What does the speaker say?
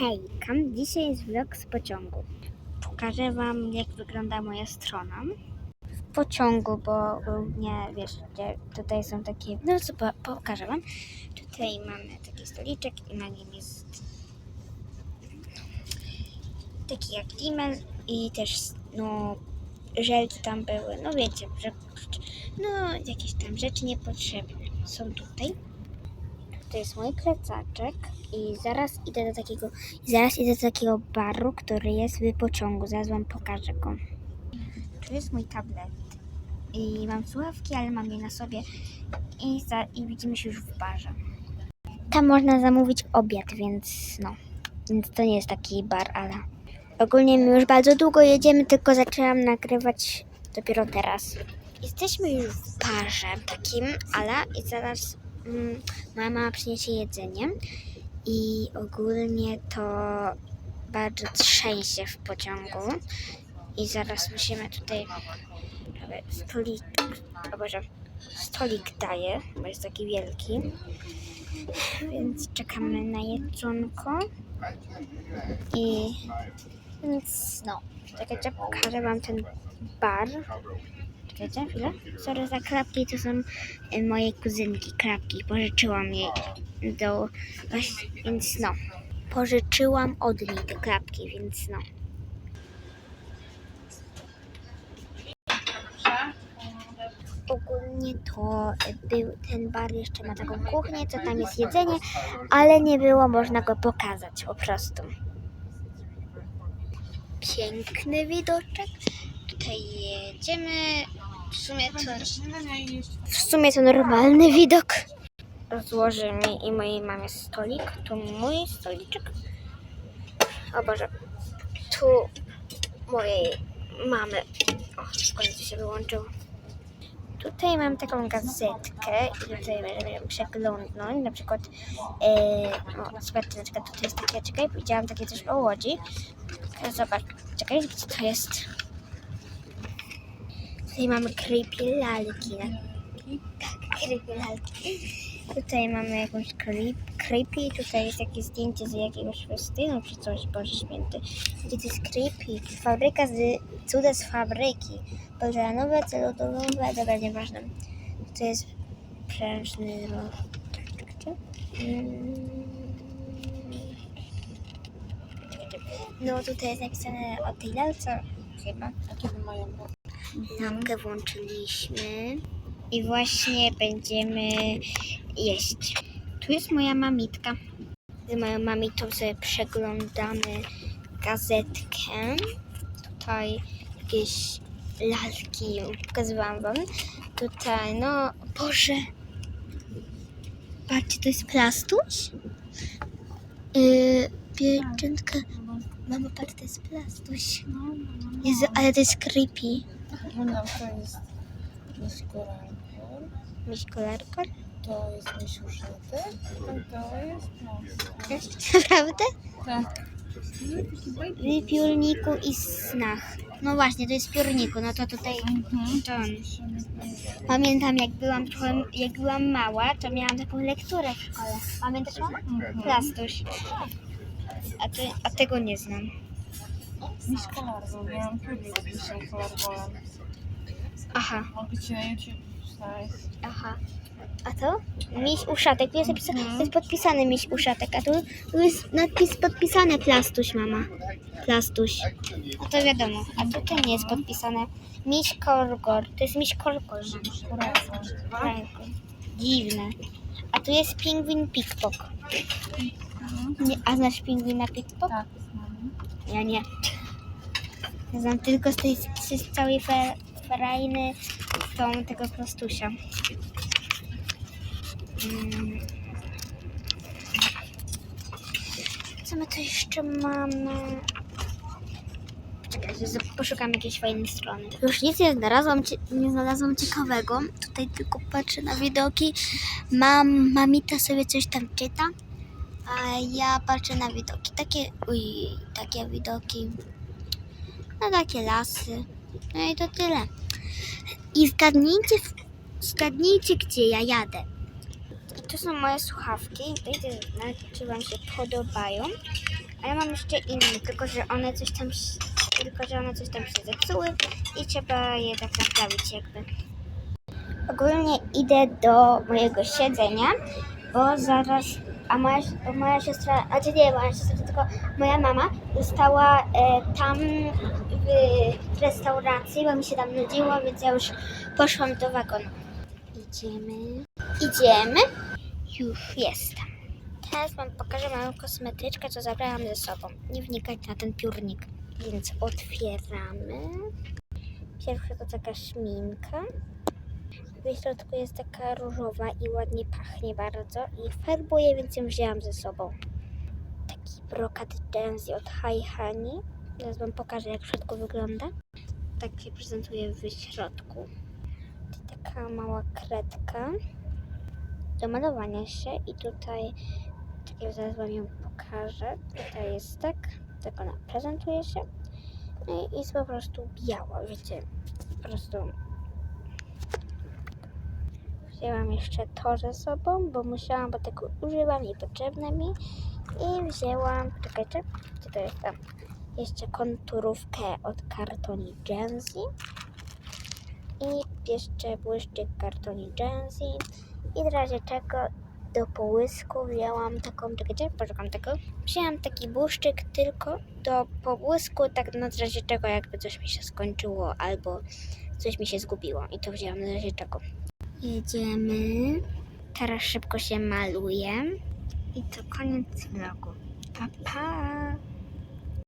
Hejka, dzisiaj jest vlog z pociągu. Pokażę wam jak wygląda moja strona. W pociągu, bo ogólnie wiecie, tutaj są takie, no co po, pokażę wam. Tutaj mamy taki stoliczek i na nim jest taki jak e i też no żelki tam były, no wiecie, że no jakieś tam rzeczy niepotrzebne są tutaj. To jest mój plecaczek i zaraz idę do takiego, zaraz idę do takiego baru, który jest w pociągu. Zaraz wam pokażę go. Tu jest mój tablet i mam słuchawki, ale mam je na sobie i, za, i widzimy się już w barze. Tam można zamówić obiad, więc no, więc to nie jest taki bar, ale ogólnie my już bardzo długo jedziemy, tylko zaczęłam nagrywać dopiero teraz. Jesteśmy już w barze takim, ale i zaraz mm, mama przyniesie jedzenie i ogólnie to bardzo trzęsie w pociągu. I zaraz musimy tutaj stolik, o Boże, stolik daje, bo jest taki wielki, więc czekamy na jedzonko. I więc no, czekajcie, pokażę wam ten bar. Czekajcie chwilę. Sorry za klapki, to są y, moje kuzynki, klapki. Pożyczyłam jej do... Więc no. Pożyczyłam od niej te klapki, więc no. Ogólnie to był ten bar jeszcze ma taką kuchnię, co tam jest jedzenie, ale nie było można go pokazać po prostu. Piękny widoczek. Tutaj jedziemy. W sumie to, w sumie to normalny widok. Rozłoży mi i mojej mamie stolik. Tu mój stoliczek. O Boże. Tu mojej mamy. O, w końcu się wyłączył. Tutaj mam taką gazetkę i tutaj będę przeglądnąć. Na przykład, e, o, na przykład tutaj jest takie, czekaj, widziałam takie coś o Łodzi. Zobacz, czekaj, gdzie to jest? Tutaj mamy creepy lalki. Tak, creepy lalki. Tutaj mamy jakąś creep, creepy, tutaj jest jakieś zdjęcie z jakiegoś festynu czy coś, Boże Święty. Gdzie to jest creepy? Fabryka z, cuda z fabryki. Porzelanowe, celulowe, dobra, nieważne. To jest prężny rok. Czekajcie. Mm. No tutaj jest napisane o tej lalce chyba. A kiedy mają Lampkę włączyliśmy i właśnie będziemy jeść. Tu jest moja mamitka. Z moją mamitą sobie przeglądamy gazetkę. Tutaj jakieś lalki pokazywałam wam. Tutaj, no, Boże. Patrzcie, to jest plastuś? Yy, pieczętka. Mama, patrz, to jest plastuś. Jezu, ale to jest creepy. To jest korankor, Miś to jest miś uszyty, a to jest most. Naprawdę? Tak. W piórniku i snach. No właśnie, to jest w piórniku, no to tutaj to on. Pamiętam jak byłam trochę, jak byłam mała, to miałam taką lekturę w szkole. Pamiętasz mama? Plastuś. A, ty, a tego nie znam. Miś kolargo, miałam filmik z misiem kolargolem. Aha, Mogę ci na YouTube znaleźć. aha. A to? Miś uszatek. Tu jest, napisa- to jest podpisany miś uszatek, a tu, tu jest nadpis podpisany plastuś, mama. Plastuś. A to wiadomo. A tutaj nie jest podpisane. Miś korgor. To jest miś korgor. Ręką. Dziwne. A tu jest pingwin pickpock. Nie, a znasz pingwina pickpock? Tak, znam. Ja nie. Ja znam tylko z tej z całej fe, tą tego plastusia. Mm. Co my tu jeszcze mamy? Czekajcie, z- poszukam jakiejś fajnej strony. Już nic nie znalazłam, nie znalazłam ciekawego. Tutaj tylko patrzę na widoki. Mam, mamita sobie coś tam czyta. A ja patrzę na widoki. Takie, uj, takie widoki. No takie lasy. No i to tyle. I zgadnijcie, zgadnijcie gdzie ja jadę. to są moje słuchawki. Dajcie znać, czy Wam się podobają. A ja mam jeszcze inne, tylko że one coś tam, tylko że one coś tam się zepsuły i trzeba je tak naprawić jakby. Ogólnie idę do mojego siedzenia, bo zaraz, a moja, moja siostra, a czy nie moja siostra, tylko moja mama została e, tam w restauracji, bo mi się tam nudziło, więc ja już poszłam do wagonu. Idziemy. Idziemy. Już jestem. Teraz wam pokażę moją kosmetyczkę, co zabrałam ze sobą. Nie wnikać na ten piórnik. Więc otwieramy. Pierwsza to taka szminka. W środku jest taka różowa i ładnie pachnie bardzo. I farbuje, więc ją wzięłam ze sobą. Taki brokat Jenzy od High Honey. Teraz wam pokażę, jak w środku wygląda. Tak się prezentuje w środku. To taka mała kredka do malowania się i tutaj, tak jak zaraz wam ją pokażę, tutaj jest tak, tak ona prezentuje się No i jest po prostu biała, wiecie, po prostu wzięłam jeszcze to ze sobą, bo musiałam, bo tego używam i potrzebne mi i wzięłam, czekajcie, gdzie to jest tam, jeszcze konturówkę od kartoni Jenzy i jeszcze błyszczyk kartoni Jenzy i w razie czego do połysku wzięłam taką, czekajcie, poszukam tego. Wzięłam taki błyszczyk tylko do pobłysku, tak na razie czego jakby coś mi się skończyło albo coś mi się zgubiło i to wzięłam na razie czego. Jedziemy. Teraz szybko się maluje. I to koniec vlogu. Pa, pa!